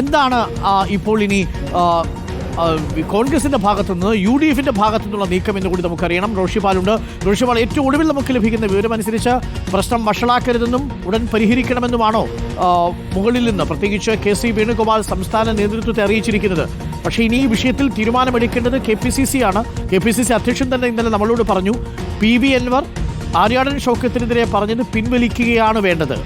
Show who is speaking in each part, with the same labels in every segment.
Speaker 1: എന്താണ് ഇപ്പോൾ ഇനി കോൺഗ്രസിന്റെ ഭാഗത്തുനിന്ന് യു ഡി എഫിന്റെ ഭാഗത്തു നിന്നുള്ള നീക്കം എന്ന് കൂടി നമുക്കറിയണം. റോഷിപാലുണ്ട്. റോഷിപാൽ ഏറ്റവും ഒടുവിൽ നമുക്ക് ലഭിക്കുന്ന വിവരമനുസരിച്ച് പ്രശ്നം വഷളാക്കരുതെന്നും ഉടൻ പരിഹരിക്കണമെന്നുമാണോ മുകളിൽ നിന്ന് പ്രത്യേകിച്ച് കെ സി വേണുഗോപാൽ സംസ്ഥാന നേതൃത്വത്തെ അറിയിച്ചിരിക്കുന്നത്. പക്ഷേ ഇനി ഈ വിഷയത്തിൽ തീരുമാനമെടുക്കേണ്ടത് കെ പി സി സി ആണ്. കെ പി സി സി അധ്യക്ഷൻ തന്നെ ഇന്നലെ നമ്മളോട് പറഞ്ഞു പി വി എൻവർ ആര്യാടൻ ഷോക്കത്തിനെതിരെ പറഞ്ഞത് പിൻവലിക്കുകയാണ് വേണ്ടത്.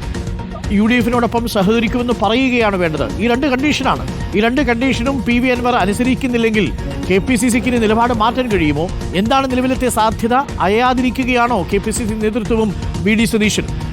Speaker 1: യു ഡി എഫിനോടൊപ്പം സഹകരിക്കുമെന്ന് പറയുകയാണ് വേണ്ടത്. ഈ രണ്ട് കണ്ടീഷനാണ്. ഈ രണ്ട് കണ്ടീഷനും പി വി അൻവർ അനുസരിക്കുന്നില്ലെങ്കിൽ കെ പി സി സിക്ക് നിലപാട് മാറ്റാൻ കഴിയുമോ? എന്താണ് നിലവിലത്തെ സാധ്യത? അയയാതിരിക്കുകയാണോ കെ പി സി സി നേതൃത്വവും ബി ഡി സതീശനും?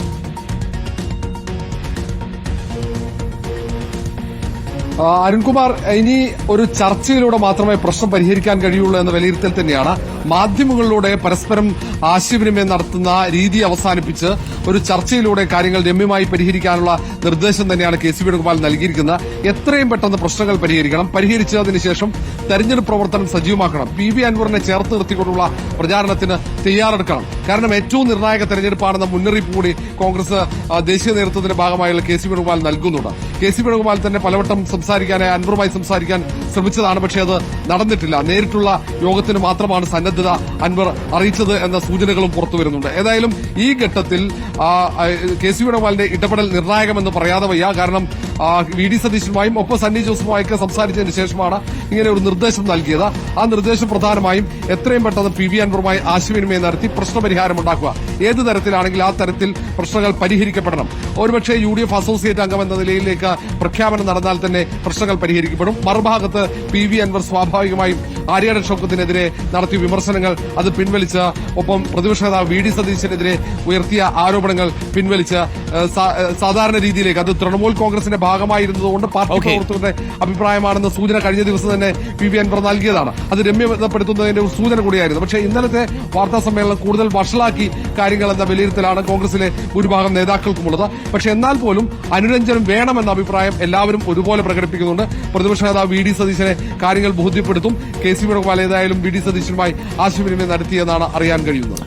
Speaker 2: അരുൺകുമാർ ഇനി ഒരു ചർച്ചയിലൂടെ മാത്രമേ പ്രശ്നം പരിഹരിക്കാൻ കഴിയുള്ളൂ എന്ന വിലയിരുത്തൽ തന്നെയാണ്. മാധ്യമങ്ങളിലൂടെ പരസ്പരം ആശയവിനിമയം നടത്തുന്ന രീതി അവസാനിപ്പിച്ച് ഒരു ചർച്ചയിലൂടെ കാര്യങ്ങൾ രമ്യമായി പരിഹരിക്കാനുള്ള നിർദ്ദേശം തന്നെയാണ് കെ സി വേണുഗോപാൽ നൽകിയിരിക്കുന്നത്. എത്രയും പെട്ടെന്ന് പ്രശ്നങ്ങൾ പരിഹരിക്കണം. പരിഹരിച്ചതിന് ശേഷം തെരഞ്ഞെടുപ്പ് പ്രവർത്തനം സജീവമാക്കണം. പി വി അൻവറിനെ ചേർത്ത് നിർത്തിക്കൊണ്ടുള്ള പ്രചാരണത്തിന് തയ്യാറെടുക്കണം. കാരണം ഏറ്റവും നിർണായക തെരഞ്ഞെടുപ്പാണെന്ന മുന്നറിയിപ്പ് കൂടി കോൺഗ്രസ് ദേശീയ നേതൃത്വത്തിന്റെ ഭാഗമായുള്ള കെ സി വേണുഗോപാൽ നൽകുന്നുണ്ട്. കെ സി വേണുഗോപാൽ തന്നെ പലവട്ടം സംസാരിക്കാനായി അൻവറുമായി സംസാരിക്കാൻ ശ്രമിച്ചതാണ് പക്ഷേ അത് നടന്നിട്ടില്ല. നേരിട്ടുള്ള യോഗത്തിന് മാത്രമാണ് സന്നദ്ധത അൻവർ അറിയിച്ചത് എന്ന സൂചനകളും പുറത്തു വരുന്നുണ്ട്. ഏതായാലും ഈ ഘട്ടത്തിൽ കെ സി വേണുഗോപാലിന്റെ ഇടപെടൽ നിർണായകമെന്ന് പറയാതെ വയ്യ. കാരണം വി ഡി സതീശനുമായും ഒപ്പം സണ്ണി ജോസുമായൊക്കെ സംസാരിച്ചതിന് ശേഷമാണ് ഇങ്ങനെ ഒരു നിർദ്ദേശം നൽകിയത്. ആ നിർദ്ദേശം പ്രധാനമായും എത്രയും പെട്ടെന്ന് പി വി അൻവറുമായി ആശയവിനിമയം നടത്തി പ്രശ്നപരിഹാരം ഉണ്ടാക്കുക. ഏത് തരത്തിലാണെങ്കിൽ ആ തരത്തിൽ പ്രശ്നങ്ങൾ പരിഹരിക്കപ്പെടണം. ഒരുപക്ഷെ യു ഡി എഫ് അസോസിയേറ്റ് അംഗം എന്ന നിലയിലേക്ക് പ്രഖ്യാപനം നടന്നാൽ തന്നെ പ്രശ്നങ്ങൾ പരിഹരിക്കപ്പെടും. മറുഭാഗത്ത് പി വി അൻവർ സ്വാഭാവികമായും ആര്യാടൻ ഷൗക്കത്തിനെതിരെ നടത്തിയ വിമർശനങ്ങൾ അത് പിൻവലിച്ച് ഒപ്പം പ്രതിപക്ഷ നേതാവ് വി ഡി സതീശനെതിരെ ഉയർത്തിയ ആരോപണങ്ങൾ പിൻവലിച്ച് സാധാരണ രീതിയിലേക്ക് അത് തൃണമൂൽ കോൺഗ്രസിന്റെ ഭാഗമായിരുന്നതുകൊണ്ട് പാർട്ടി. പ്രവർത്തകരുടെ അഭിപ്രായമാണെന്ന സൂചന കഴിഞ്ഞ ദിവസം തന്നെ പി വി അൻവർ നൽകിയതാണ്. അത് രമ്യപ്പെടുത്തുന്നതിന്റെ ഒരു സൂചന കൂടിയായിരുന്നു. പക്ഷേ ഇന്നലത്തെ വാർത്താ സമ്മേളനം കൂടുതൽ വഷളാക്കി കാര്യങ്ങൾ എന്ന വിലയിരുത്തലാണ് കോൺഗ്രസിലെ ഭൂരിഭാഗം നേതാക്കൾക്കുമുള്ളത്. പക്ഷെ എന്നാൽ പോലും അനുരഞ്ജനം വേണമെന്ന അഭിപ്രായം എല്ലാവരും ഒരുപോലെ പ്രകടിപ്പിക്കുന്നുണ്ട്. പ്രതിപക്ഷ നേതാവ് വി ഡി സതീശനെ കാര്യങ്ങൾ ബോധ്യപ്പെടുത്തും. കെ സി വേണുഗോപാൽ ഏതായാലും വി ഡി സതീശനുമായി ആശയവിനിമയം നടത്തിയെന്നാണ് അറിയാൻ കഴിയുന്നത്.